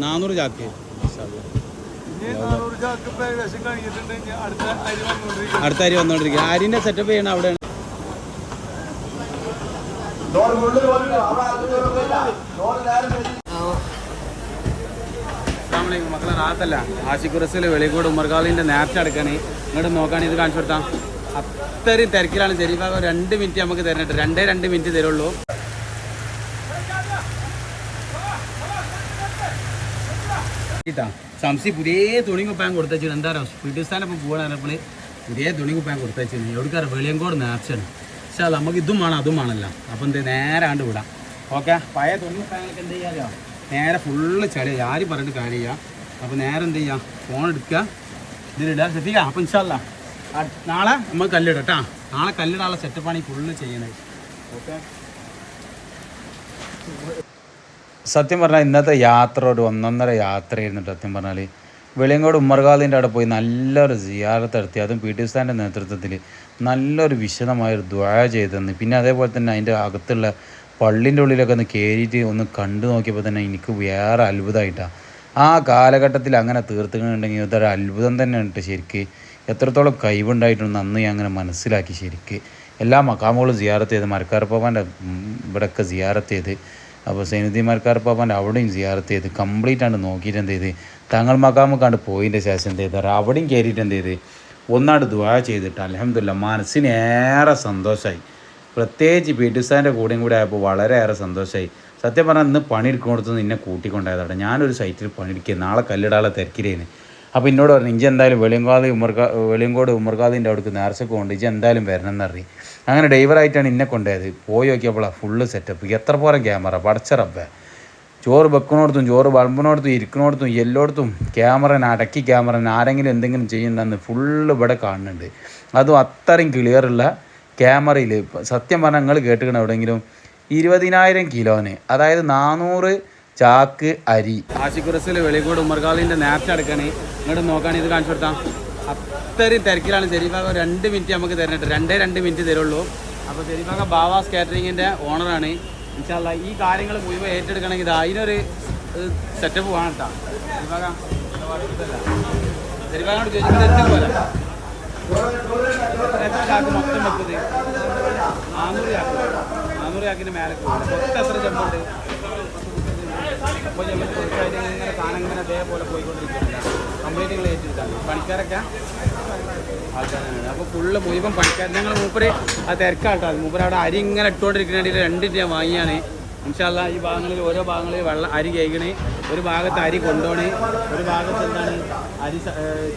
നാനൂറ് ചാക്ക്. നാനൂറ് അടുത്ത അരി വന്നോണ്ടിരിക്കുക അരിന്റെ സെറ്റപ്പ് ചെയ്യണം അവിടെ മക്കളെ റാത്തല്ല. ആശിക്കുറസിൽ വെളിക്കോട് ഉമ്മർകാളിന്റെ നേരത്തെ അടുക്കണേ. ഇങ്ങോട്ട് നോക്കാൻ ഇത് കാണിച്ചു കൊടുത്താൽ അത്രയും തിരക്കിലാണ് ശരിഭാഗം രണ്ട് മിനിറ്റ് നമുക്ക് തരണിട്ട് രണ്ടേ രണ്ട് മിനിറ്റ് തരുള്ളൂ. ഇതാ സംസി പുതിയ തുണി കുപ്പാൻ കൊടുത്തു എന്താ പറയുക സ്ഥാനം പോകണപ്പോൾ പുതിയ തുണി കുപ്പാൻ കൊടുത്തു എവിടെക്കാറ് വെളിയങ്കോട് നേർച്ചാണ് പക്ഷേ നമുക്ക് ഇതും വേണം അതും വേണമല്ലോ. അപ്പം എന്ത് നേരെ ആണ്ട് വിടാം. ഓക്കെ? പഴയ തുണി കുപ്പായങ്ങളൊക്കെ എന്ത് ചെയ്യാമോ നേരെ ഫുള്ള് ചളി ആരും പറഞ്ഞിട്ട് കാര്യം ചെയ്യാം അപ്പോൾ നേരെ എന്ത് ചെയ്യാം? ഫോൺ എടുക്കുക. ഇതിലിടുക. ശ്രദ്ധിക്കുക അപ്പം ഇൻഷാല്ല നാളെ നമ്മൾ കല്ലിടാം കേട്ടോ. നാളെ കല്ലിടാനുള്ള സെറ്റപ്പാണ് ഈ ഫുള്ള് ചെയ്യണത് ഓക്കെ? സത്യം പറഞ്ഞാൽ ഇന്നത്തെ യാത്ര ഒരു ഒന്നൊന്നര യാത്രയായിരുന്നു സത്യം പറഞ്ഞാൽ വെളിയങ്കോട് ഉമ്മർകാദിന്റെ അവിടെ പോയി നല്ലൊരു സിയാറത്ത് നടത്തി അതും പി ടി ഉസ്താന്റെ നേതൃത്വത്തിൽ നല്ലൊരു വിശദമായൊരു ദ്വായ ചെയ്തെന്ന് പിന്നെ അതേപോലെ തന്നെ അതിന്റെ അകത്തുള്ള പള്ളിന്റെ ഉള്ളിലൊക്കെ ഒന്ന് കയറിയിട്ട് ഒന്ന് കണ്ടു നോക്കിയപ്പോൾ തന്നെ എനിക്ക് വേറെ അത്ഭുതമായിട്ടാണ് ആ കാലഘട്ടത്തിൽ അങ്ങനെ തീർത്തുകയുണ്ടെങ്കിൽ ഇതൊരു അത്ഭുതം തന്നെ ഉണ്ട് ശരിക്ക്. എത്രത്തോളം കഴിവുണ്ടായിട്ടുണ്ട് അന്ന് ഞാൻ അങ്ങനെ മനസ്സിലാക്കി ശരിക്ക്. എല്ലാ മക്കാമുകളും സിയാറത്ത് ചെയ്ത് മരക്കാർപ്പാപ്പാന്റെ ഇവിടെയൊക്കെ സിയാറത്ത് ചെയ്ത് അപ്പോൾ സൈനുദ്ദീൻ മരക്കാർപ്പാന്റെ അവിടെയും സിയാറത്ത് ചെയ്ത് കംപ്ലീറ്റ് ആണ് നോക്കിയിട്ട് എന്ത് ചെയ്ത് തങ്ങൾ മക്കാമ കണ്ട് പോയതിന്റെ ശേഷം എന്ത് ചെയ്താറ് അവിടെയും കയറിയിട്ട് എന്ത് ചെയ്ത് ഒന്നാട് ദുആ ചെയ്തിട്ട് അലഹമില്ല മനസ്സിന് ഏറെ സന്തോഷമായി പ്രത്യേകിച്ച് പി ടി സാറിന്റെ കൂടെയും കൂടെ ആയപ്പോൾ വളരെയേറെ സന്തോഷമായി സത്യം പറഞ്ഞാൽ ഇന്ന് പണിയെടുക്കുന്നിടത്തുനിന്ന് എന്നെ കൂട്ടിക്കൊണ്ടായതാണ് ഞാനൊരു സൈറ്റിൽ പണിയെടുക്കുക നാളെ കല്ലിടാളെ തിരക്കിലേന്. അപ്പോൾ എന്നോട് പറഞ്ഞു ഇഞ്ചി എന്തായാലും വെളിയങ്കോട് ഉമ്മർക്കാ വെളിയങ്കോട് ഉമ്മർക്കാദിന്റെ അവിടേക്ക് നേർച്ചക്ക് കൊണ്ട് ഇഞ്ചി എന്തായാലും വരണം എന്നറി അങ്ങനെ ഡ്രൈവറായിട്ടാണ് ഇന്നെ കൊണ്ടുപോയത്. പോയി നോക്കിയപ്പോഴാണ് ഫുള്ള് സെറ്റപ്പ് എത്ര പോരം ക്യാമറ പടച്ച റബ്ബേ. ചോറ് വെക്കണോടത്തും ചോറ് വളമ്പിനോടത്തും ഇരിക്കണോടത്തും എല്ലായിടത്തും ക്യാമറ അടക്കി ക്യാമറ ആരെങ്കിലും എന്തെങ്കിലും ചെയ്യുന്നുണ്ടെന്ന് ഫുള്ള് ഇവിടെ കാണുന്നുണ്ട്. അതും അത്രയും ക്ലിയറുള്ള ക്യാമറയിൽ സത്യം പറഞ്ഞാൽ നിങ്ങൾ കേട്ടുകണ എവിടെയെങ്കിലും ഇരുപതിനായിരം കിലോന് അതായത് നാനൂറ് ചാക്ക് അരി. ആശിക്കുറസിൽ വെളിക്കോട് ഉമ്മർകാളിന്റെ നേരത്തെ അടക്കാണ് ഇങ്ങോട്ട് നോക്കാണ് ഇത് കാണിച്ചു കൊടുത്താൽ അത്രയും തിരക്കിലാണ് ശരിഭാഗം രണ്ട് മിനിറ്റ് നമുക്ക് തരുന്നുണ്ട് രണ്ടേ രണ്ട് മിനിറ്റ് തരുള്ളൂ. അപ്പോൾ ശരിഭാഗം ബാവാസ് കാറ്ററിങ്ങിന്റെ ഓണറാണ്. ഇൻഷാല്ല ഈ കാര്യങ്ങൾ മുഴുവൻ ഏറ്റെടുക്കണമെങ്കിൽ ഇത് അതിനൊരു സെറ്റപ്പ് വേണം കേട്ടോ ശരിഭാഗം ചാക്ക് എത്ര അപ്പോൾ നമ്മൾ തീർച്ചയായിട്ടും ഇങ്ങനെ സാധനം ഇങ്ങനെ അതേപോലെ പോയിക്കൊണ്ടിരിക്കുന്നില്ല കംപ്ലീറ്റ് ഏറ്റെടുത്താണ് പണിക്കാരൊക്കെ? ആൾക്കാരാണ്. അപ്പോൾ ഫുള്ള് മുഴുവൻ പണിക്കാർ ഞങ്ങൾ മൂപ്പര് ആ തിരക്കാട്ടോ. മൂപ്പര് അവിടെ അരി ഇങ്ങനെ ഇട്ടുകൊണ്ടിരിക്കുന്നതിൽ രണ്ടിന്റെ ഞാൻ വാങ്ങിയാണ്. ഇൻഷാല്ല ഈ ഭാഗങ്ങളിൽ ഓരോ ഭാഗങ്ങളിൽ വെള്ളം അരി കഴിക്കണേ ഒരു ഭാഗത്ത് അരി കൊണ്ടുപോണേ ഒരു ഭാഗത്ത് എന്താണ്? അരി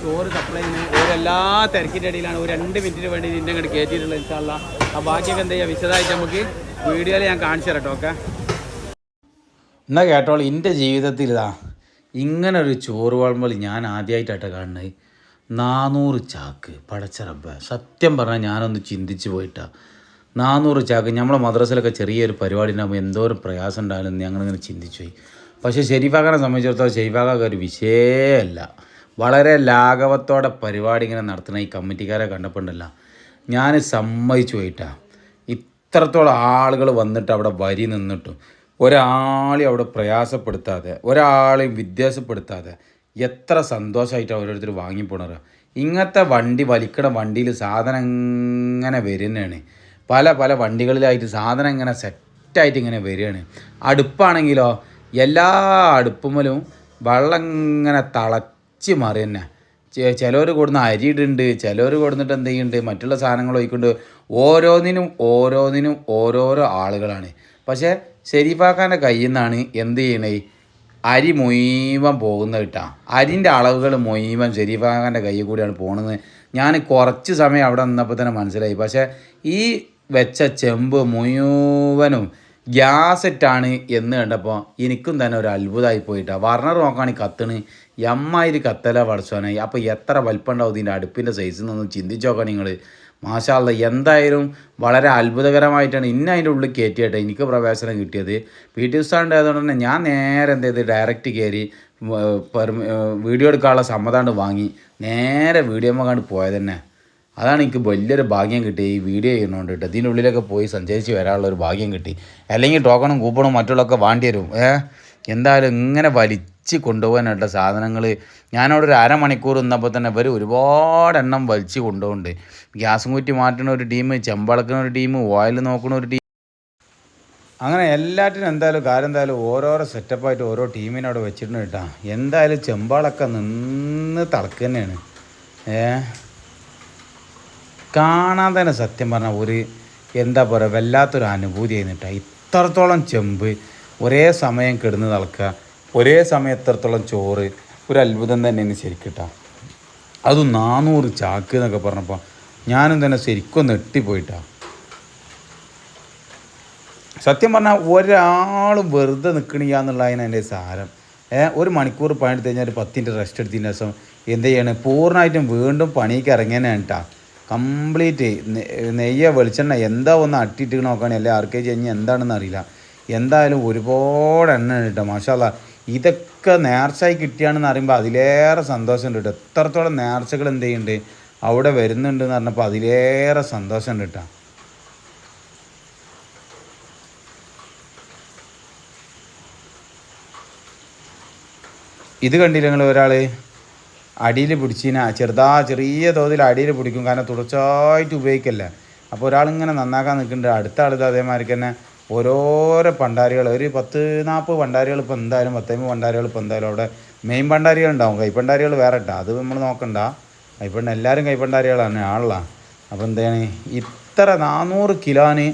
ചോറ് സപ്ലൈ ചെയ്യുന്നത് ഓരോ എല്ലാ തിരക്കിന്റെ ഇടയിലാണ്. ഒരു രണ്ട് മിനിറ്റിന് വേണ്ടി ഇതിന്റെ അങ്ങോട്ട് കയറ്റിയിട്ടുള്ളത് ഇൻഷാല്ല ആ ബാക്കിയൊക്കെ എന്താ ചെയ്യുക വിശദമായിട്ട് നമുക്ക് വീഡിയോയിൽ ഞാൻ കാണിച്ചു തരട്ടോ ഓക്കെ? എന്നാ കേട്ടോളൂ എന്റെ ജീവിതത്തിൽ ഇതാ ഇങ്ങനെ ഒരു ചോറ് വളമ്പൽ ഞാൻ ആദ്യമായിട്ടാട്ടോ കാണുന്നത്. നാനൂറ് ചാക്ക് പടച്ചറബ്ബ സത്യം പറഞ്ഞാൽ ഞാനൊന്ന് ചിന്തിച്ച് പോയിട്ടാ. നാനൂറ് ചാക്ക് നമ്മളെ മദ്രസയിലൊക്കെ ചെറിയൊരു പരിപാടി ഉണ്ടാകുമ്പോൾ എന്തോരം പ്രയാസം ഉണ്ടായാലും ഞങ്ങളിങ്ങനെ ചിന്തിച്ചു പോയി. പക്ഷേ ഷെരീഫാഖാനെ സംബന്ധിച്ചിടത്തോളം ഷെരീഫാഖാക്ക് ഒരു വിഷയമല്ല വളരെ ലാഘവത്തോടെ പരിപാടി ഇങ്ങനെ നടത്തുന്ന ഈ കമ്മിറ്റിക്കാരെ കണ്ടപ്പോണ്ടല്ല ഞാൻ സമ്മതിച്ചു പോയിട്ടാ. ഇത്രത്തോളം ആളുകൾ വന്നിട്ട് അവിടെ വരി നിന്നിട്ടും ഒരാളെയും അവിടെ പ്രയാസപ്പെടുത്താതെ ഒരാളെയും വിദ്യാസപ്പെടുത്താതെ എത്ര സന്തോഷമായിട്ടാണ് ഓരോരുത്തർ വാങ്ങിപ്പോണത്. ഇങ്ങനത്തെ വണ്ടി വലിക്കണ വണ്ടിയിൽ സാധനം ഇങ്ങനെ വരുന്നതാണ്. പല പല വണ്ടികളിലായിട്ട് സാധനം ഇങ്ങനെ സെറ്റായിട്ട് ഇങ്ങനെ വരികയാണ്. അടുപ്പാണെങ്കിലോ എല്ലാ അടുപ്പുമലും വെള്ളം ഇങ്ങനെ തളച്ച് മാറി തന്നെ ചിലവർ കൊടുന്ന അരി ഇടുന്നുണ്ട് ചിലവർ കൊടുത്തിട്ട് എന്ത് ചെയ്യുന്നുണ്ട് മറ്റുള്ള സാധനങ്ങൾ ഒഴിക്കുന്നുണ്ട്. ഓരോന്നിനും ഓരോന്നിനും ഓരോരോ ആളുകളാണ്. പക്ഷേ ഷെരീഫാക്കാന്റെ കയ്യിൽ നിന്നാണ് എന്ത് ചെയ്യണേ? അരി മുഴുവൻ പോകുന്നത് കേട്ടാ. അരിന്റെ അളവുകൾ മുഴുവൻ ഷെരീഫാക്കാന്റെ കയ്യിൽ കൂടിയാണ് പോണത്. ഞാൻ കുറച്ച് സമയം അവിടെ നിന്നപ്പോൾ തന്നെ മനസ്സിലായി. പക്ഷേ ഈ വെച്ച ചെമ്പ് മുഴുവനും ഗ്യാസെറ്റാണ് എന്ന് കണ്ടപ്പോൾ എനിക്കും തന്നെ ഒരു അത്ഭുതമായി പോയിട്ടാ. വർണർ നോക്കുകയാണെങ്കിൽ കത്തണ്. എമ്മാതിരി കത്തല വടച്ചോനായി അപ്പോൾ എത്ര വലിപ്പം ഉണ്ടാവും ഇതിന്റെ അടുപ്പിന്റെ സൈസിൽ നിന്നൊന്ന് ചിന്തിച്ച് നിങ്ങൾ മാഷാല്ല എന്തായാലും വളരെ അത്ഭുതകരമായിട്ടാണ് ഇന്ന അതിന്റെ ഉള്ളിൽ കയറ്റിയിട്ട് എനിക്ക് പ്രവേശനം കിട്ടിയത്. പി ടി ഉസ്താണ്ട് തന്നെ ഞാൻ നേരെ എന്ത് ചെയ്ത് ഡയറക്റ്റ് കയറി വീഡിയോ എടുക്കാനുള്ള സമ്മതമാണ് വാങ്ങി. നേരെ വീഡിയോ കണ്ട് പോയത് തന്നെ. അതാണ് എനിക്ക് വലിയൊരു ഭാഗ്യം കിട്ടി ഈ വീഡിയോ ചെയ്യുന്നതുകൊണ്ട് കേട്ടോ. ഇതിന്റെ ഉള്ളിലൊക്കെ പോയി സഞ്ചരിച്ച് വരാനുള്ള ഒരു ഭാഗ്യം കിട്ടി. അല്ലെങ്കിൽ ടോക്കണും കൂപ്പണും മറ്റുള്ളതൊക്കെ വാണ്ടി വരും. ഏഹ് എന്തായാലും ഇങ്ങനെ വലിച്ച് കൊണ്ടുപോകാനായിട്ട് സാധനങ്ങൾ. ഞാനവിടെ ഒരു അരമണിക്കൂർ നിന്നപ്പോൾ തന്നെ ഇവർ ഒരുപാട് എണ്ണം വലിച്ച് കൊണ്ടുപോകുന്നുണ്ട്. ഗ്യാസും കുറ്റി മാറ്റുന്ന ഒരു ടീം ചെമ്പളക്കുന്ന ഒരു ടീം ഓയിൽ നോക്കുന്ന ഒരു ടീം. അങ്ങനെ എല്ലാറ്റിനും എന്തായാലും കാര്യം എന്തായാലും ഓരോരോ സെറ്റപ്പായിട്ട് ഓരോ ടീമിനെ അവിടെ വെച്ചിട്ടുണ്ട് കേട്ടോ. എന്തായാലും ചെമ്പാളൊക്കെ നിന്ന് തളക്ക് തന്നെയാണ് ഏ? കാണാൻ തന്നെ സത്യം പറഞ്ഞാൽ ഒരു എന്താ പറയുക വല്ലാത്തൊരു അനുഭൂതി ആയിരുന്നു കേട്ടോ. ഇത്രത്തോളം ചെമ്പ് ഒരേ സമയം കിടന്ന് തളക്കുക. ഒരേ സമയം എത്രത്തോളം ചോറ് ഒരു അത്ഭുതം തന്നെയാണ് ശരിക്കിട്ടാ അത് നാനൂറ് ചാക്ക് എന്നൊക്കെ പറഞ്ഞപ്പോൾ ഞാനും തന്നെ ശരിക്കും നെട്ടിപ്പോയിട്ടാ സത്യം പറഞ്ഞാൽ ഒരാളും വെറുതെ നിൽക്കണില്ല എന്നുള്ളതിന് എന്റെ സാരം. ഒരു മണിക്കൂർ പണിയെടുത്ത് കഴിഞ്ഞാൽ ഒരു പത്തിന്റെ റെസ്റ്റ് എടുത്തതിന് ശേഷം എന്ത് ചെയ്യണം? പൂർണമായിട്ടും വീണ്ടും പണിക്ക് ഇറങ്ങിയതാണ് കേട്ടാ കംപ്ലീറ്റ് നെയ്യ വെളിച്ചെണ്ണ എന്താ ഒന്ന് അട്ടിട്ട് നോക്കുകയാണെങ്കിൽ അല്ലെ ആർക്കേജ് കഴിഞ്ഞാൽ എന്താണെന്ന് അറിയില്ല. എന്തായാലും ഒരുപാട് എണ്ണ കേട്ടോ മാഷാല്ല ഇതൊക്കെ നേർച്ചയായി കിട്ടിയാണെന്ന് അറിയുമ്പോൾ അതിലേറെ സന്തോഷമുണ്ട് കേട്ടോ എത്രത്തോളം നേർച്ചകൾ എന്ത് ചെയ്യുന്നുണ്ട്? അവിടെ വരുന്നുണ്ട് എന്ന് പറഞ്ഞപ്പോൾ അതിലേറെ സന്തോഷമുണ്ട് കേട്ടോ ഇത് കണ്ടില്ല നിങ്ങൾ ഒരാൾ അടിയിൽ പിടിച്ചിന. ചെറുതാ ചെറിയ തോതിൽ അടിയിൽ പിടിക്കും. കാരണം തുടർച്ചയായിട്ട് ഉപയോഗിക്കല്ലേ. അപ്പോൾ ഒരാളിങ്ങനെ നന്നാക്കാൻ നിൽക്കുന്നുണ്ട്. അടുത്ത ആളിത് അതേമാതിരി തന്നെ ഓരോരോ പണ്ടാരികൾ ഒരു പത്ത് നാൽപ്പത് പണ്ടാരികൾ ഇപ്പോൾ എന്തായാലും പത്തമ്പത് പണ്ടാരികൾ ഇപ്പോൾ എന്തായാലും അവിടെ മെയിൻ പണ്ടാരികൾ ഉണ്ടാവും. കൈപ്പണ്ടാരികൾ വേറെ ഇട്ടാ. അത് നമ്മൾ നോക്കണ്ട. കൈപ്പണ്ട എല്ലാവരും കൈപ്പണ്ടാരികളാണ് ആളാണ് അപ്പോൾ എന്താണ്? ഇത്ര നാനൂറ് കിലോന്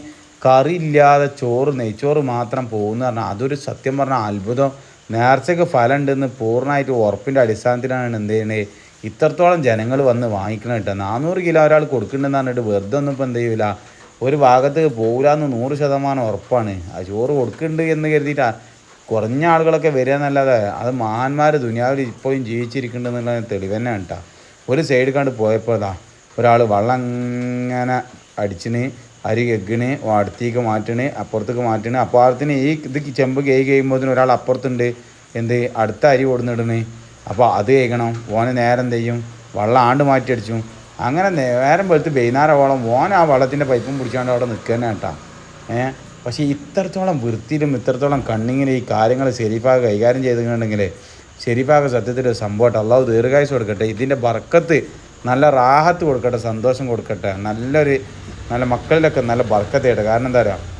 കറി ഇല്ലാതെ ചോറ് നെയ്ച്ചോറ് മാത്രം പോകുന്ന പറഞ്ഞാൽ അതൊരു സത്യം പറഞ്ഞാൽ അത്ഭുതം. നേർച്ചയ്ക്ക് ഫലം ഉണ്ടെന്ന് പൂർണമായിട്ട് ഉറപ്പിന്റെ അടിസ്ഥാനത്തിലാണ് എന്ത് ചെയ്യണേ? ഇത്രത്തോളം ജനങ്ങൾ വന്ന് വാങ്ങിക്കണം കേട്ടോ. നാനൂറ് കിലോ ഒരാൾ കൊടുക്കുന്നുണ്ടെന്ന് പറഞ്ഞിട്ട് വെറുതെ ഒന്നും ഇപ്പം എന്ത് ചെയ്യൂല. ഒരു ഭാഗത്ത് പോകില്ലാന്ന് നൂറ് ശതമാനം ഉറപ്പാണ്. ആ ചോറ് കൊടുക്കുന്നുണ്ട് എന്ന് കരുതിയിട്ടാ കുറഞ്ഞ ആളുകളൊക്കെ വരിക എന്നല്ലാതെ അത് മഹാന്മാർ ദുനിയാവിൽ ഇപ്പോഴും ജീവിച്ചിരിക്കുന്നുണ്ടെന്നുള്ള തെളിവ് തന്നെ കേട്ടോ. ഒരു സൈഡ് കണ്ട് പോയപ്പോഴതാ ഒരാൾ വള്ളം ഇങ്ങനെ അടിച്ചിന് അരി കെക്കിന് അടുത്തേക്ക് മാറ്റണ് അപ്പുറത്തേക്ക് മാറ്റണ്. അപ്പുറത്തിന് ഈ ഇത് ചെമ്പ് കൈ കഴിയുമ്പോഴത്തേന് ഒരാൾ അപ്പുറത്തുണ്ട്. എന്ത്? അടുത്ത അരി കൊടുന്നിടണ്. അപ്പോൾ അത് കഴിക്കണം ഓന് നേരം ചെയ്യും? വള്ളം ആണ്ട് മാറ്റി അടിച്ചു അങ്ങനെ നേരം വെളുത്ത് വൈകുന്നേരമോളം ഓൻ ആ വെള്ളത്തിന്റെ പൈപ്പും പിടിച്ചാണ്ട് അവിടെ നിൽക്കുക തന്നെ കേട്ടാ. ഏഹ് പക്ഷേ ഇത്രത്തോളം വൃത്തിയിലും ഇത്രത്തോളം കണ്ണിങ്ങനെ ഈ കാര്യങ്ങൾ ശരീഫാഗ് കൈകാര്യം ചെയ്തിട്ടുണ്ടെങ്കിൽ ശരീഫാഗ് സത്യത്തിൽ സംഭവമായിട്ട് അള്ളാഹു ദീർഘായുസ് കൊടുക്കട്ടെ ഇതിന്റെ ബർക്കത്ത് നല്ല റാഹത്ത് കൊടുക്കട്ടെ സന്തോഷം കൊടുക്കട്ടെ നല്ലൊരു നല്ല മക്കളിലൊക്കെ നല്ല ബർക്കത്തായിട്ട് കാരണം എന്താ പറയുക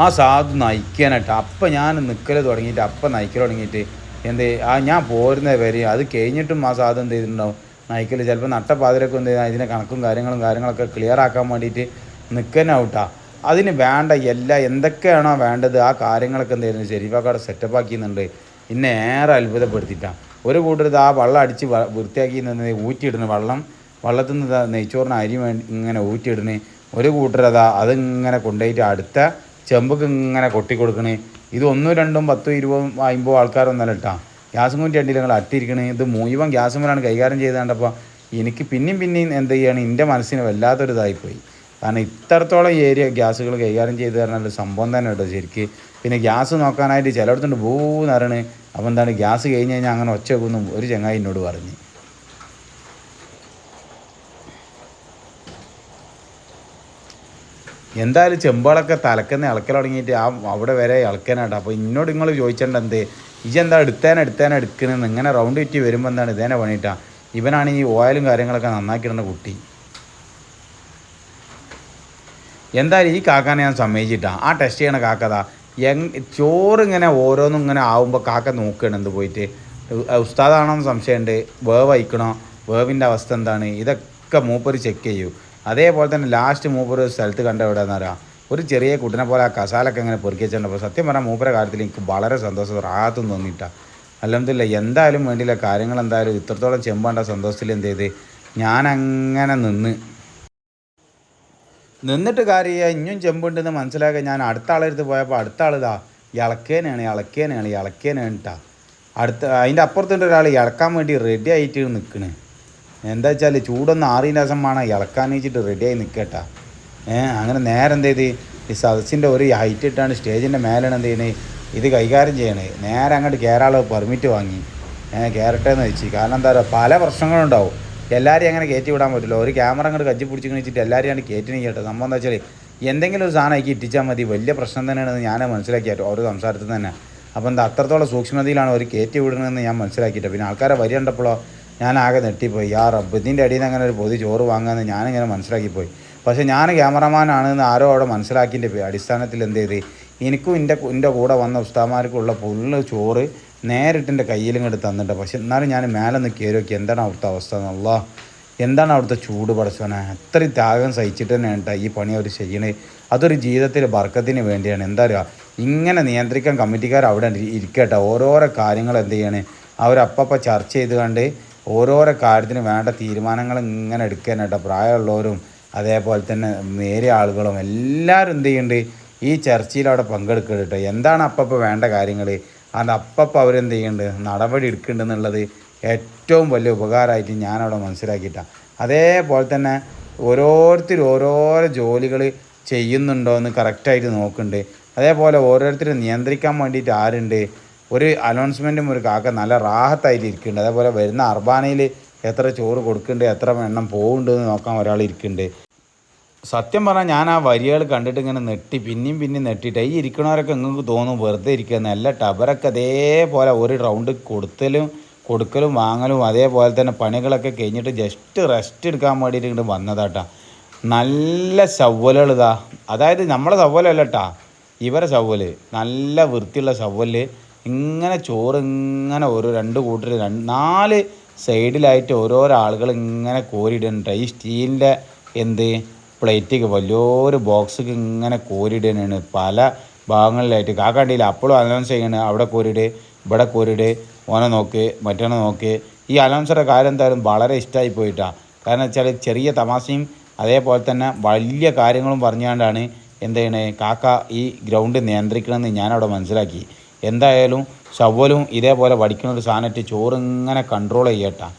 ആ സാധു നയിക്കാനായിട്ട് അപ്പം ഞാൻ നിൽക്കൽ തുടങ്ങിയിട്ട് അപ്പം നയിക്കൽ തുടങ്ങിയിട്ട് എന്ത് ആ ഞാൻ പോരുന്ന വരെ അത് കഴിഞ്ഞിട്ടും ആ സാധു എന്ത് ചെയ്തിട്ടുണ്ടാവും? നയിക്കൽ ചിലപ്പോൾ നട്ടപ്പാതിരൊക്കെ എന്ത് ചെയ്താൽ ഇതിന്റെ കണക്കും കാര്യങ്ങളും കാര്യങ്ങളൊക്കെ ക്ലിയർ ആക്കാൻ വേണ്ടിയിട്ട് നിൽക്കാനാവട്ടാ അതിന് വേണ്ട എല്ലാ എന്തൊക്കെയാണോ വേണ്ടത് ആ കാര്യങ്ങളൊക്കെ എന്ത് ചെയ്യുന്നത് ശരീഫാക്കാട് സെറ്റപ്പ് ആക്കിയെന്നുണ്ട് ഇന്നെ ഏറെ അത്ഭുതപ്പെടുത്തിയിട്ടാണ് ഒരു കൂട്ടർ ഇത് ആ വെള്ളം അടിച്ച് വൃത്തിയാക്കി നിന്ന് ഊറ്റിയിടുന്നു വെള്ളം വള്ളത്തിൽ നിന്ന് നെയ്ച്ചോറിന് അരി ഇങ്ങനെ ഊറ്റിയിടുന്നു ഒരു കൂട്ടർ അതാ അതിങ്ങനെ കൊണ്ടുപോയിട്ട് അടുത്ത ചെമ്പക്ക് ഇങ്ങനെ കൊട്ടിക്കൊടുക്കണേ. ഇത് ഒന്നും രണ്ടും പത്തും ഇരുപതും അമ്പതും ആൾക്കാരൊന്നല്ല കേട്ടാ ഗ്യാസും കൂറ്റി അണ്ടിയിൽ നിങ്ങൾ അട്ടിരിക്കണേ ഇത് മുഴുവൻ ഗ്യാസുമലാണ് കൈകാര്യം ചെയ്ത് കണ്ടപ്പോൾ എനിക്ക് പിന്നെയും പിന്നെയും എന്ത് ചെയ്യാണ്? എന്റെ മനസ്സിന് വല്ലാത്തൊരു ഇതായിപ്പോയി കാരണം ഇത്രത്തോളം ഏരിയ ഗ്യാസുകൾ കൈകാര്യം ചെയ്തു തരണ സംഭവം തന്നെ കേട്ടോ ശരിക്ക്. പിന്നെ ഗ്യാസ് നോക്കാനായിട്ട് ചിലയിടത്തുണ്ട് ഭൂന്നറണ് അപ്പോൾ എന്താണ്? ഗ്യാസ് കഴിഞ്ഞ് കഴിഞ്ഞാൽ അങ്ങനെ ഒച്ച വെക്കുന്നു. ഒരു ചങ്ങായി എന്നോട് പറഞ്ഞു. എന്തായാലും ചെമ്പുകളൊക്കെ തലക്കുന്ന ഇളക്കൽ തുടങ്ങിയിട്ട് ആ അവിടെ വരെ ഇളക്കാനാട്ടോ. അപ്പോൾ ഇന്നോട് നിങ്ങൾ ചോദിച്ചിട്ടുണ്ട് എന്ത്? ഇജെന്താ എടുത്തേനെ എടുത്തേനെ എടുക്കണെന്ന് ഇങ്ങനെ റൗണ്ട് ചുറ്റി വരുമ്പോൾ എന്താണ്? ഇതേനെ പണിയിട്ടാ. ഇവനാണ് ഈ ഓയിലും കാര്യങ്ങളൊക്കെ നന്നാക്കിയിടുന്ന കുട്ടി. എന്തായാലും ഈ കാക്കാനെ ഞാൻ സമ്മതിച്ചിട്ടാ. ആ ടെസ്റ്റ് ചെയ്യണ കാക്കതാ എങ് ചോറ് ഇങ്ങനെ ഓരോന്നും ഇങ്ങനെ ആവുമ്പോൾ കാക്ക നോക്കുകയാണ് എന്ത് പോയിട്ട്. ഉസ്താദാണോ ഉസ്താദാണോന്ന് സംശയമുണ്ട്. വേവ് അയക്കണോ വേവിന്റെ അവസ്ഥ എന്താണ്? ഇതൊക്കെ മൂപ്പർ ചെക്ക് ചെയ്യൂ. അതേപോലെ തന്നെ ലാസ്റ്റ് മൂപ്പർ സ്ഥലത്ത് കണ്ട എവിടെയെന്ന് അറിയാം? ഒരു ചെറിയ കുട്ടിനെ പോലെ ആ കസാലൊക്കെ ഇങ്ങനെ പെറുക്കി വെച്ചിട്ടുണ്ടപ്പോൾ സത്യം പറഞ്ഞാൽ മൂപ്പര കാര്യത്തിൽ എനിക്ക് വളരെ സന്തോഷം. റാത്തും തോന്നിയിട്ടാണ് അല്ലെന്നില്ല എന്തായാലും വേണ്ടിയില്ല. കാര്യങ്ങൾ എന്തായാലും ഇത്രത്തോളം ചെമ്പാണ്ട സന്തോഷത്തിൽ എന്ത് ചെയ്ത്? ഞാനങ്ങനെ നിന്ന്. നിന്നിട്ട് കാര്യമില്ല. ഇനിയും ചെമ്പുണ്ടെന്ന് മനസ്സിലാക്കി ഞാൻ അടുത്ത ആളെടുത്ത് പോയപ്പോൾ അടുത്ത ആളിതാ ഇളക്കേനാണ് ഇളക്കേനാണ് ഇളക്കേനാണ്ട്ടാ അടുത്ത അതിന്റെ അപ്പുറത്തുണ്ട് ഒരാൾ ഇളക്കാൻ വേണ്ടി റെഡി ആയിട്ട് നിൽക്കണ് എന്താ വെച്ചാൽ ചൂടൊന്നും ആറിന്റെ വേണം ഇളക്കാൻ വെച്ചിട്ട് റെഡിയായി നിൽക്കട്ടാ അങ്ങനെ നേരെ എന്ത് ചെയ്ത്? ഈ സദസ്സിന്റെ ഒരു ഹൈറ്റ് ഇട്ടാണ് സ്റ്റേജിന്റെ മേലാണ് എന്ത് ചെയ്യുന്നത് ഇത് കൈകാര്യം ചെയ്യണേ. നേരെ അങ്ങോട്ട് കേരള പെർമിറ്റ് വാങ്ങി. കയറട്ടെ എന്ന് വെച്ച്. കാരണം എന്താ പറയുക പല പ്രശ്നങ്ങളുണ്ടാവും. എല്ലാവരെയും അങ്ങനെ കയറ്റി വിടാൻ പറ്റില്ല. ഒരു ക്യാമറ അങ്ങോട്ട് കജ്ജി പിടിച്ചു വെച്ചിട്ട് എല്ലാവരെയും ആണ് കയറ്റി കേട്ടോ സംഭവം എന്താ വെച്ചാൽ എന്തെങ്കിലും ഒരു സാധനം ആക്കി ഇട്ടിച്ചാൽ മതി. വലിയ പ്രശ്നം തന്നെയാണെന്ന് ഞാൻ മനസ്സിലാക്കിയാട്ടോ. ഓരോ സംസാരത്തിൽ തന്നെ. അപ്പോൾ എന്താ അത്രത്തോളം സൂക്ഷ്മതയിലാണ് ഒരു കയറ്റി വിടണമെന്ന് ഞാൻ മനസ്സിലാക്കിയിട്ട്. പിന്നെ ആൾക്കാരെ വരി കണ്ടപ്പോഴോ ഞാൻ ആകെ നെട്ടിപ്പോയി ആ റബ്ബ് ഇതിന്റെ അടിയിൽ നിന്ന് അങ്ങനെ ഒരു പൊതി ചോറ് വാങ്ങാമെന്ന് ഞാനിങ്ങനെ മനസ്സിലാക്കിപ്പോയി. പക്ഷേ ഞാൻ ക്യാമറമാനാണെന്ന് ആരോ അവിടെ മനസ്സിലാക്കിന്റെ അടിസ്ഥാനത്തിൽ എന്ത് ചെയ്ത്? എനിക്കും എന്റെ എന്റെ കൂടെ വന്ന ഉസ്താമാർക്കുള്ള ഫുള്ള് ചോറ് നേരിട്ട് എന്റെ കയ്യിലും ഇങ്ങോട്ട് തന്നിട്ട് പക്ഷെ എന്നാലും ഞാൻ മേലെ നിന്ന് കയറി നോക്കി എന്താണ് അവിടുത്തെ അവസ്ഥ എന്നുള്ള എന്താണ് അവിടുത്തെ ചൂട് പടച്ചോനെ അത്രയും ത്യാഗം സഹിച്ചിട്ട് തന്നെ കേട്ടോ ഈ പണി അവർ ചെയ്യണത് അതൊരു ജീവിതത്തിൽ ബർക്കത്തിന് വേണ്ടിയാണ്. എന്താ പറയുക ഇങ്ങനെ നിയന്ത്രിക്കാൻ കമ്മിറ്റിക്കാർ അവിടെ ഇരിക്കട്ടെ ഓരോരോ കാര്യങ്ങൾ എന്ത് ചെയ്യണേ? അവരപ്പപ്പം ചർച്ച ചെയ്ത് കണ്ട് ഓരോരോ കാര്യത്തിന് വേണ്ട തീരുമാനങ്ങൾ ഇങ്ങനെ എടുക്കാൻ കേട്ടോ പ്രായമുള്ളവരും അതേപോലെ തന്നെ നേരെ ആളുകളും എല്ലാവരും എന്ത് ചെയ്യുന്നുണ്ട്? ഈ ചർച്ചയിൽ അവിടെ പങ്കെടുക്കുന്നുണ്ട് എന്താണ് അപ്പപ്പോൾ വേണ്ട കാര്യങ്ങൾ? അത് അപ്പപ്പോൾ അവരെന്ത് ചെയ്യുന്നുണ്ട്? നടപടി എടുക്കുന്നുണ്ടെന്നുള്ളത് ഏറ്റവും വലിയ ഉപകാരമായിട്ട് ഞാനവിടെ മനസ്സിലാക്കിയിട്ടാണ് അതേപോലെ തന്നെ ഓരോരുത്തരും ഓരോരോ ജോലികൾ ചെയ്യുന്നുണ്ടോ എന്ന് കറക്റ്റായിട്ട് നോക്കുന്നുണ്ട്. അതേപോലെ ഓരോരുത്തരും നിയന്ത്രിക്കാൻ വേണ്ടിയിട്ട് ആരുണ്ട്? ഒരു അനൗൺസ്മെന്റും ഒരു കാക്ക നല്ല റാഹത്തായിട്ട് ഇരിക്കുന്നുണ്ട്. അതേപോലെ വരുന്ന അർബാനയിൽ എത്ര ചോറ് കൊടുക്കുന്നുണ്ട് എത്ര എണ്ണം പോകുന്നുണ്ട് എന്ന് നോക്കാൻ ഒരാൾ ഇരിക്കുന്നുണ്ട് സത്യം പറഞ്ഞാൽ ഞാൻ ആ വരികൾ കണ്ടിട്ട് ഇങ്ങനെ നെട്ടി പിന്നെയും പിന്നെയും നെട്ടിയിട്ട് ഈ ഇരിക്കണവരൊക്കെ നിങ്ങൾക്ക് തോന്നും വെറുതെ ഇരിക്കുന്നത് നല്ല ടബറൊക്കെ അതേപോലെ ഒരു റൗണ്ട് കൊടുത്തലും കൊടുക്കലും വാങ്ങലും അതേപോലെ തന്നെ പണികളൊക്കെ കഴിഞ്ഞിട്ട് ജസ്റ്റ് റെസ്റ്റ് എടുക്കാൻ വേണ്ടിയിട്ട് ഇങ്ങോട്ട് വന്നതാട്ടാ. നല്ല സവ്വലുകൾ ഇതാ. അതായത് നമ്മളെ സവ്വലല്ല കേട്ടാ ഇവരെ ശവൽ നല്ല വൃത്തിയുള്ള ശവൽ ഇങ്ങനെ ചോറ് ഇങ്ങനെ ഒരു രണ്ട് കൂട്ടർ രണ്ട് നാല് സൈഡിലായിട്ട് ഓരോരോ ആളുകൾ ഇങ്ങനെ കോരിയിടുന്നുണ്ട് ഈ സ്റ്റീലിന്റെ എന്ത്? പ്ലേറ്റിക്ക് വലിയൊരു ബോക്സ് ഇങ്ങനെ കോരിയിടുകയാണ്. പല ഭാഗങ്ങളിലായിട്ട്. കാക്കാണ്ടിയിൽ അപ്പോഴും അനൗൺസ് ചെയ്യണ്. അവിടെ കോരിട് ഇവിടെ കോരിട് ഓനെ നോക്ക് മറ്റോനെ നോക്ക്. ഈ അനൗൺസറുടെ കാര്യം എന്തായാലും വളരെ ഇഷ്ടമായി പോയിട്ടാണ് കാരണം വെച്ചാൽ ചെറിയ തമാശയും അതേപോലെ തന്നെ വലിയ കാര്യങ്ങളും പറഞ്ഞുകൊണ്ടാണ് എന്ത് ചെയ്യണേ? കാക്ക ഈ ഗ്രൗണ്ട് നിയന്ത്രിക്കണമെന്ന് ഞാനവിടെ മനസ്സിലാക്കി. എന്തായാലും ശവലും ഇതേപോലെ വടിക്കുന്ന ഒരു സാധനമായിട്ട് ചോറ് ഇങ്ങനെ കൺട്രോൾ ചെയ്യട്ടാ.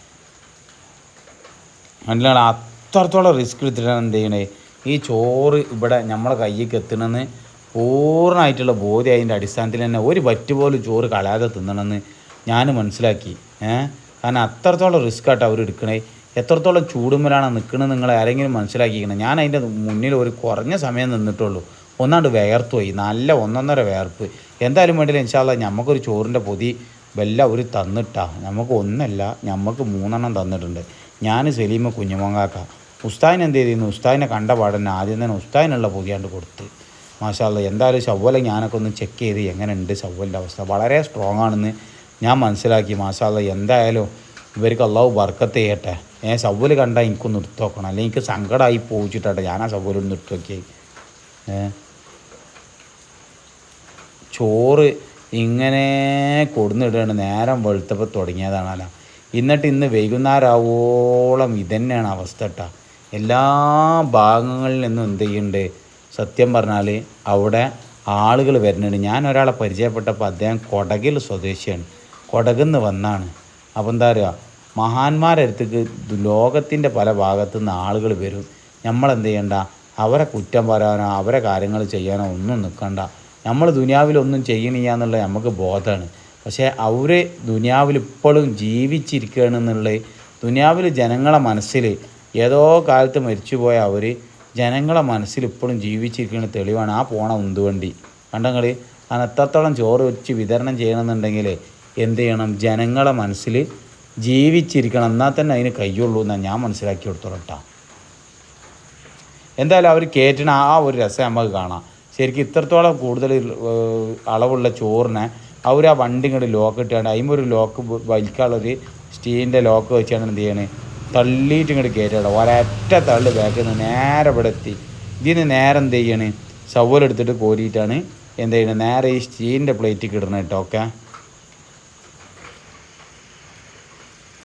മനസ്സിലാണ് അത്രത്തോളം റിസ്ക് എടുത്തിട്ടാണ് എന്ത് ചെയ്യണേ? ഈ ചോറ് ഇവിടെ നമ്മളെ കയ്യിലേക്ക് എത്തണമെന്ന് പൂർണമായിട്ടുള്ള ബോധ്യം അതിന്റെ അടിസ്ഥാനത്തിൽ തന്നെ ഒരു പറ്റ് പോലും ചോറ് കളയാതെ തിന്നണമെന്ന് ഞാൻ മനസ്സിലാക്കി. ഏഹ് കാരണം അത്രത്തോളം റിസ്ക് ആയിട്ട് അവർ എടുക്കണേ. എത്രത്തോളം ചൂടുമ്പലാണ് നിൽക്കുന്നത് നിങ്ങൾ ആരെങ്കിലും മനസ്സിലാക്കിക്കണം ഞാൻ അതിന്റെ മുന്നിൽ ഒരു കുറഞ്ഞ സമയം നിന്നിട്ടുള്ളൂ. ഒന്നാണ്ട് വേർത്ത് പോയി. നല്ല ഒന്നൊന്നര വേർപ്പ്. എന്തായാലും വേണ്ടില്ല ഇൻഷാല്ല നമുക്കൊരു ചോറിന്റെ പൊതി വല്ല ഒരു തന്നിട്ടാ. നമുക്ക് ഒന്നല്ല നമുക്ക് മൂന്നെണ്ണം തന്നിട്ടുണ്ട്. ഞാൻ സലീമ കുഞ്ഞുമങ്ങാക്ക. ഉസ്താൻ എന്ത് ചെയ്തിരുന്നു? ഉസ്താദിനെ കണ്ട പാടന്നെ ആദ്യം തന്നെ ഉസ്താദിനുള്ള പൊതിയാണ്ട് കൊടുത്ത്. മാഷാല്ല എന്തായാലും ശവ്വല ഞാനൊക്കെ ഒന്ന് ചെക്ക് ചെയ്ത് എങ്ങനെയുണ്ട് ശവ്വലിന്റെ അവസ്ഥ. വളരെ സ്ട്രോങ് ആണെന്ന് ഞാൻ മനസ്സിലാക്കി. മാഷാല്ല എന്തായാലും ഇവർക്ക് അള്ളാഹു ബർക്കത്ത് ചെയ്യട്ടെ. ഞാൻ ഷവ്വൽ കണ്ടാൽ എനിക്കൊന്ന് എടുത്ത് നോക്കണം. അല്ലെങ്കിൽ എനിക്ക് സങ്കടമായി പോയിച്ചിട്ടെ ഞാൻ ആ ഷവ്വലൊന്ന് ഇട്ട് നോക്കിയായി ഏ? ചോറ് ഇങ്ങനെ കൊടുന്നിടുകയാണ്. നേരം വെളുത്തപ്പോൾ തുടങ്ങിയതാണല്ലോ. എന്നിട്ട് ഇന്ന് വൈകുന്നേരമാവോളം ഇതന്നെയാണ് അവസ്ഥ കേട്ടോ എല്ലാ ഭാഗങ്ങളിൽ നിന്നും എന്ത് ചെയ്യുന്നുണ്ട്? സത്യം പറഞ്ഞാൽ അവിടെ ആളുകൾ വരുന്നുണ്ട്. ഞാൻ ഒരാളെ പരിചയപ്പെട്ടപ്പോൾ അദ്ദേഹം കൊടകിൽ സ്വദേശിയാണ്. കൊടകുന്ന് വന്നാണ്. അപ്പോൾ എന്താ പറയുക മഹാന്മാരടുത്തേക്ക് ലോകത്തിന്റെ പല ഭാഗത്തു നിന്ന് ആളുകൾ വരും. നമ്മളെന്ത് ചെയ്യണ്ട? അവരെ കുറ്റം പറയാനോ അവരെ കാര്യങ്ങൾ ചെയ്യാനോ ഒന്നും നിൽക്കണ്ട നമ്മൾ ദുനിയാവിലൊന്നും ചെയ്യണില്ല നമുക്ക് ബോധമാണ്. പക്ഷേ അവർ ദുനിയാവിൽ ഇപ്പോഴും ജീവിച്ചിരിക്കുകയാണെന്നുള്ള ദുനിയാവിൽ ജനങ്ങളെ മനസ്സിൽ ഏതോ കാലത്ത് മരിച്ചുപോയ അവർ ജനങ്ങളെ മനസ്സിൽ ഇപ്പോഴും ജീവിച്ചിരിക്കുന്ന തെളിവാണ്. ആ പോണ ഉന്തുവണ്ടി. കണ്ടങ്ങൾ എത്രത്തോളം ചോറ് വെച്ച് വിതരണം ചെയ്യണമെന്നുണ്ടെങ്കിൽ എന്ത് ചെയ്യണം? ജനങ്ങളെ മനസ്സിൽ ജീവിച്ചിരിക്കണം. എന്നാൽ തന്നെ അതിന് കഴിയുള്ളൂ എന്നാണ് ഞാൻ മനസ്സിലാക്കി കൊടുത്തോളട്ടാ എന്തായാലും അവർ കയറ്റണ ആ ഒരു രസം നമുക്ക് കാണാം. ശരിക്കും ഇത്രത്തോളം കൂടുതൽ അളവുള്ള ചോറിനെ അവർ ആ വണ്ടി ഇങ്ങോട്ട് ലോക്ക് ഇട്ടാണ്ട് അതിമ്പോൾ ഒരു ലോക്ക് വലിക്കാനുള്ളൊരു സ്റ്റീലിന്റെ ലോക്ക് വെച്ചാണ് എന്ത് ചെയ്യണേ? തള്ളിയിട്ട് ഇങ്ങോട്ട് കയറ്റണം ഒരൊറ്റ തള്ളി ബാക്കിൽ നിന്ന് നേരെ ഇവിടെ എത്തി. ഇതിന് നേരെ എന്ത് ചെയ്യണേ? സവലെടുത്തിട്ട് കോരിയിട്ടാണ് എന്ത് ചെയ്യണത് നേരെ ഈ സ്റ്റീലിന്റെ പ്ലേറ്റിൽ ഇടണം കേട്ടോ ഓക്കെ